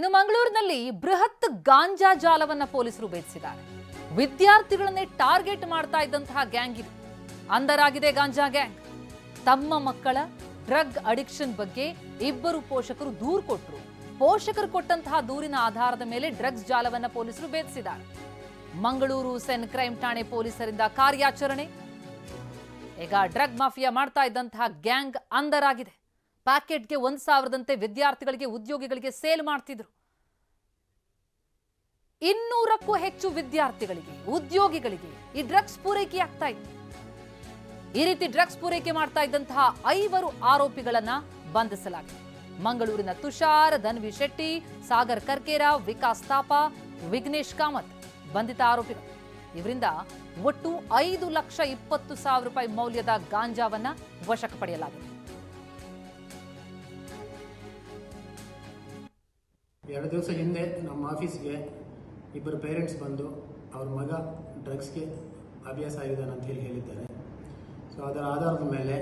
ಇನ್ನು ಮಂಗಳೂರಿನಲ್ಲಿ ಬೃಹತ್ ಗಾಂಜಾ ಜಾಲವನ್ನ ಪೊಲೀಸರು ಭೇದಿಸಿದ್ದಾರೆ. ವಿದ್ಯಾರ್ಥಿಗಳನ್ನೇ ಟಾರ್ಗೆಟ್ ಮಾಡ್ತಾ ಇದ್ದಂತಹ ಗ್ಯಾಂಗ್ ಇದು. ಅಂದರಾಗಿದೆ ಗಾಂಜಾ ಗ್ಯಾಂಗ್. ತಮ್ಮ ಮಕ್ಕಳ ಡ್ರಗ್ ಅಡಿಕ್ಷನ್ ಬಗ್ಗೆ ಇಬ್ಬರು ಪೋಷಕರು ದೂರು ಕೊಟ್ಟರು ಪೋಷಕರು ಕೊಟ್ಟಂತಹ ದೂರಿನ ಆಧಾರದ ಮೇಲೆ ಡ್ರಗ್ಸ್ ಜಾಲವನ್ನ ಪೊಲೀಸರು ಭೇದಿಸಿದ್ದಾರೆ. ಮಂಗಳೂರು ಸೆನ್ ಕ್ರೈಮ್ ಠಾಣೆ ಪೊಲೀಸರಿಂದ ಕಾರ್ಯಾಚರಣೆ. ಈಗ ಡ್ರಗ್ ಮಾಫಿಯಾ ಮಾಡ್ತಾ ಇದ್ದಂತಹ ಗ್ಯಾಂಗ್ ಅಂದರಾಗಿದೆ ಪ್ಯಾಕೆಟ್ಗೆ ಒಂದ್ ಸಾವಿರದಂತೆ ವಿದ್ಯಾರ್ಥಿಗಳಿಗೆ, ಉದ್ಯೋಗಿಗಳಿಗೆ ಸೇಲ್ ಮಾಡ್ತಿದ್ರು. ಇನ್ನೂರಕ್ಕೂ ಹೆಚ್ಚು ವಿದ್ಯಾರ್ಥಿಗಳಿಗೆ, ಉದ್ಯೋಗಿಗಳಿಗೆ ಈ ಡ್ರಗ್ಸ್ ಪೂರೈಕೆ ಆಗ್ತಾ ಇತ್ತು ಈ ರೀತಿ ಡ್ರಗ್ಸ್ ಪೂರೈಕೆ ಮಾಡ್ತಾ ಇದ್ದಂತಹ ಐವರು ಆರೋಪಿಗಳನ್ನ ಬಂಧಿಸಲಾಗಿದೆ. ಮಂಗಳೂರಿನ ತುಷಾರ್ ಧನ್ವಿ ಶೆಟ್ಟಿ, ಸಾಗರ್ ಕರ್ಕೇರ, ವಿಕಾಸ್ ತಾಪ, ವಿಘ್ನೇಶ್ ಕಾಮತ್ ಬಂಧಿತ ಆರೋಪಿಗಳು. ಇವರಿಂದ ಒಟ್ಟು ಐದು ಲಕ್ಷ ಇಪ್ಪತ್ತು ಸಾವಿರ ರೂಪಾಯಿ ಮೌಲ್ಯದ ಗಾಂಜಾವನ್ನ ವಶಕ್ಕೆ ಪಡೆಯಲಾಗಿದೆ. ಎರಡು ದಿವಸ ಹಿಂದೆ ನಮ್ಮ ಆಫೀಸ್ಗೆ ಇಬ್ಬರು ಪೇರೆಂಟ್ಸ್ ಬಂದು ಅವ್ರ ಮಗ ಡ್ರಗ್ಸ್ಗೆ ಅಭ್ಯಾಸ ಆಗಿದ್ದಾನೆ ಅಂತ ಹೇಳಿ ಹೇಳಿದ್ದಾರೆ. ಸೊ ಅದರ ಆಧಾರದ ಮೇಲೆ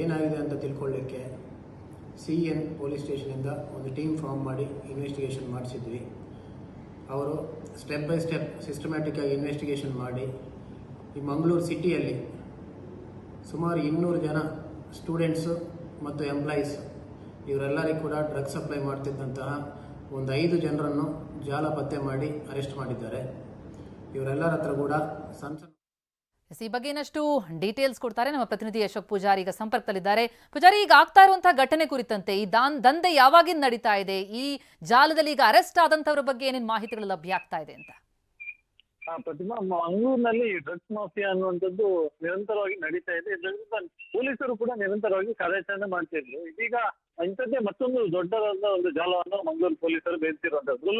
ಏನಾಗಿದೆ ಅಂತ ತಿಳ್ಕೊಳ್ಳಿಕ್ಕೆ ಸಿ ಎನ್ ಪೊಲೀಸ್ ಸ್ಟೇಷನಿಂದ ಒಂದು ಟೀಮ್ ಫಾರ್ಮ್ ಮಾಡಿ ಇನ್ವೆಸ್ಟಿಗೇಷನ್ ಮಾಡಿಸಿದ್ವಿ. ಅವರು ಸ್ಟೆಪ್ ಬೈ ಸ್ಟೆಪ್ ಸಿಸ್ಟಮ್ಯಾಟಿಕ್ಕಾಗಿ ಇನ್ವೆಸ್ಟಿಗೇಷನ್ ಮಾಡಿ ಈ ಮಂಗಳೂರು ಸಿಟಿಯಲ್ಲಿ ಸುಮಾರು ಇನ್ನೂರು ಜನ ಸ್ಟೂಡೆಂಟ್ಸು ಮತ್ತು ಎಂಪ್ಲಾಯೀಸ್ ಇವರೆಲ್ಲರಿಗೂ ಕೂಡ ಡ್ರಗ್ ಸಪ್ಲೈ ಮಾಡ್ತಿದ್ದಂತಹ ಒಂದು ಐದು ಜನರನ್ನು ಜಾಲ ಪತ್ತೆ ಮಾಡಿ ಅರೆಸ್ಟ್ ಮಾಡಿದ್ದಾರೆ. ಇವರೆಲ್ಲರ ಹತ್ರ ಕೂಡ ಸಣ್ಣ ಈ ಬಗ್ಗೆ ಇನ್ನಷ್ಟು ಡೀಟೇಲ್ಸ್ ಕೊಡ್ತಾರೆ ನಮ್ಮ ಪ್ರತಿನಿಧಿ ಅಶೋಕ್ ಪೂಜಾರಿ ಈಗ ಸಂಪರ್ಕದಲ್ಲಿದ್ದಾರೆ. ಪೂಜಾರಿ, ಈಗ ಆಗ್ತಾ ಇರುವಂತಹ ಘಟನೆ ಕುರಿತಂತೆ ಈ ದಾನ್ ದಂಧೆ ಯಾವಾಗಿಂದ ನಡೀತಾ ಇದೆ? ಈ ಜಾಲದಲ್ಲಿ ಈಗ ಅರೆಸ್ಟ್ ಆದಂತವರ ಬಗ್ಗೆ ಏನೇನು ಮಾಹಿತಿಗಳು ಲಭ್ಯ ಆಗ್ತಾ ಇದೆ ಅಂತ? ಪ್ರತಿಮಾ ಮಂಗಳೂರಿನಲ್ಲಿ ಡ್ರಗ್ಸ್ ಮಾಫಿಯಾ ಅನ್ನುವಂಥದ್ದು ನಿರಂತರವಾಗಿ ನಡೀತಾ ಇದೆ. ಇದರಿಂದ ಪೊಲೀಸರು ಕೂಡ ನಿರಂತರವಾಗಿ ಕಾರ್ಯಾಚರಣೆ ಮಾಡ್ತಿದ್ರು ಇದೀಗ ಇಂಥದ್ದೇ ಮತ್ತೊಂದು ದೊಡ್ಡದಾದ ಒಂದು ಜಾಲವನ್ನು ಮಂಗಳೂರು ಪೊಲೀಸರು ಬೇಯಿಸಿರುವಂತದ್ದು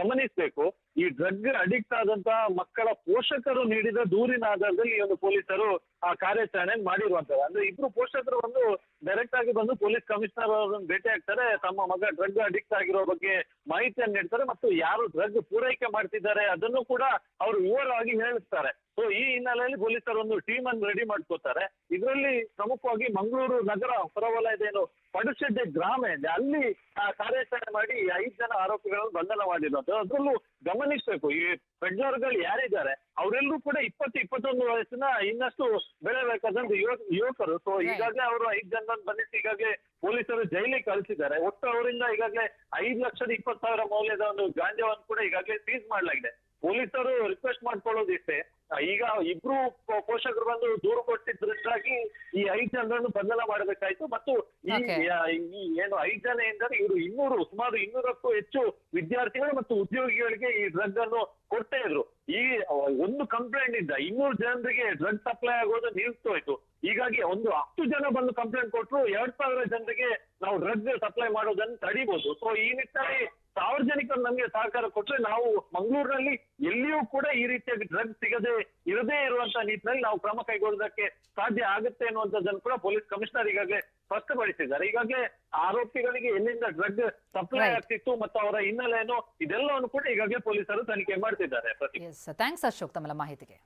ಗಮನಿಸಬೇಕು, ಈ ಡ್ರಗ್ ಅಡಿಕ್ಟ್ ಆದಂತಹ ಮಕ್ಕಳ ಪೋಷಕರು ನೀಡಿದ ದೂರಿನ ಆಧಾರದಲ್ಲಿ ಈ ಒಂದು ಪೊಲೀಸರು ಆ ಕಾರ್ಯಾಚರಣೆ ಮಾಡಿರುವಂತದ್ದು ಅಂದ್ರೆ ಇಬ್ರು ಪೋಷಕರು ಒಂದು ಡೈರೆಕ್ಟ್ ಆಗಿ ಬಂದು ಪೊಲೀಸ್ ಕಮಿಷನರ್ ಅವರನ್ನು ಭೇಟಿ ಆಗ್ತಾರೆ, ತಮ್ಮ ಮಗ ಡ್ರಗ್ ಅಡಿಕ್ಟ್ ಆಗಿರೋ ಬಗ್ಗೆ ಮಾಹಿತಿಯನ್ನು ನೀಡ್ತಾರೆ ಮತ್ತು ಯಾರು ಡ್ರಗ್ ಪೂರೈಕೆ ಮಾಡ್ತಿದ್ದಾರೆ ಅದನ್ನು ಕೂಡ ಅವರು ವಿವರವಾಗಿ ಹೇಳಿಸ್ತಾರೆ. ಸೊ ಈ ಹಿನ್ನೆಲೆಯಲ್ಲಿ ಪೊಲೀಸರು ಒಂದು ಟೀಮ್ ಅನ್ನು ರೆಡಿ ಮಾಡ್ಕೋತಾರೆ. ಇದರಲ್ಲಿ ಪ್ರಮುಖವಾಗಿ ಮಂಗಳೂರು ನಗರ ಹೊರವಲಯದ ಏನು ಪಡುಶೆಡ್ಡೆ ಗ್ರಾಮ ಇದೆ, ಅಲ್ಲಿ ಕಾರ್ಯಾಚರಣೆ ಮಾಡಿ ಐದು ಜನ ಆರೋಪಿಗಳನ್ನು ಬಂಧನ ಮಾಡಿರೋದು ಅದರಲ್ಲೂ ಗಮನಿಸಬೇಕು, ಈ ಪೆಡ್ಲರ್ಗಳು ಯಾರಿದ್ದಾರೆ? ಇಪ್ಪತ್ತೊಂದು ಇನ್ನಷ್ಟು ಬೆಳೆಬೇಕಾದಂತ ಯುವಕ ಯುವಕರು. ಸೊ ಈಗಾಗಲೇ ಅವರು ಐದು ಜನ ಬಂಧಿಸಿ ಈಗಾಗಲೇ ಪೊಲೀಸರು ಜೈಲಿಗೆ ಕಳಿಸಿದ್ದಾರೆ. ಒಟ್ಟು ಅವರಿಂದ ಈಗಾಗಲೇ ಐದು ಲಕ್ಷದ ಇಪ್ಪತ್ತು ಸಾವಿರ ಮೌಲ್ಯದ ಒಂದು ಗಾಂಜಾವನ್ನು ಕೂಡ ಈಗಾಗಲೇ ಸೀಸ್ ಮಾಡಲಾಗಿದೆ. ಪೊಲೀಸರು ರಿಕ್ವೆಸ್ಟ್ ಮಾಡ್ಕೊಳ್ಳೋದಿಷ್ಟೇ. ಈಗ ಇಬ್ರು ಪೋಷಕರು ಬಂದು ದೂರು ಕೊಟ್ಟಿದ್ದರಿಂದಾಗಿ ಈ ಐದು ಜನರನ್ನು ಬಂಧನ ಮಾಡಬೇಕಾಯ್ತು. ಮತ್ತು ಈ ಈ ಏನು ಐದು ಜನ ಎಂದರೆ ಇವರು ಇನ್ನೂರು ಸುಮಾರು ಇನ್ನೂರಕ್ಕೂ ಹೆಚ್ಚು ವಿದ್ಯಾರ್ಥಿಗಳು ಮತ್ತು ಉದ್ಯೋಗಿಗಳಿಗೆ ಈ ಡ್ರಗ್ ಅನ್ನು ಕೊಡ್ತಾ ಇದ್ರು. ಈ ಒಂದು ಕಂಪ್ಲೇಂಟ್ ಇಂದ ಇನ್ನೂರು ಜನರಿಗೆ ಡ್ರಗ್ ಸಪ್ಲೈ ಆಗೋದು ನಿಲ್ತೋಯ್ತು. ಹೀಗಾಗಿ ಒಂದು ಹತ್ತು ಜನ ಬಂದು ಕಂಪ್ಲೇಂಟ್ ಕೊಟ್ಟರು ಎರಡ್ ಸಾವಿರ ಜನರಿಗೆ ನಾವು ಡ್ರಗ್ ಸಪ್ಲೈ ಮಾಡೋದನ್ನು ತಡಿಬಹುದು ಸೊ ಈ ನಿಟ್ಟಿನಲ್ಲಿ ನಮಗೆ ಸಹಕಾರ ಕೊಟ್ರೆ ನಾವು ಮಂಗಳೂರಿನಲ್ಲಿ ಎಲ್ಲಿಯೂ ಕೂಡ ಈ ರೀತಿಯಾಗಿ ಡ್ರಗ್ ಸಿಗದೆ ಇರದೇ ಇರುವಂತಹ ನಿಟ್ಟಿನಲ್ಲಿ ನಾವು ಕ್ರಮ ಕೈಗೊಳ್ಳೋದಕ್ಕೆ ಸಾಧ್ಯ ಆಗುತ್ತೆ ಅನ್ನುವಂಥದ್ದನ್ನು ಕೂಡ ಪೊಲೀಸ್ ಕಮಿಷನರ್ ಈಗಾಗಲೇ ಸ್ಪಷ್ಟಪಡಿಸಿದ್ದಾರೆ. ಈಗಾಗಲೇ ಆರೋಪಿಗಳಿಗೆ ಎಲ್ಲಿಂದ ಡ್ರಗ್ ಸಪ್ಲೈ ಆಗ್ತಿತ್ತು ಮತ್ತು ಅವರ ಹಿನ್ನೆಲೆ ಏನು ಇದೆಲ್ಲವನ್ನು ಕೂಡ ಈಗಾಗಲೇ ಪೊಲೀಸರು ತನಿಖೆ ಮಾಡ್ತಿದ್ದಾರೆ. ಥ್ಯಾಂಕ್ಸ್ ಅಶೋಕ್ ತಮ್ಮ ಮಾಹಿತಿಗೆ.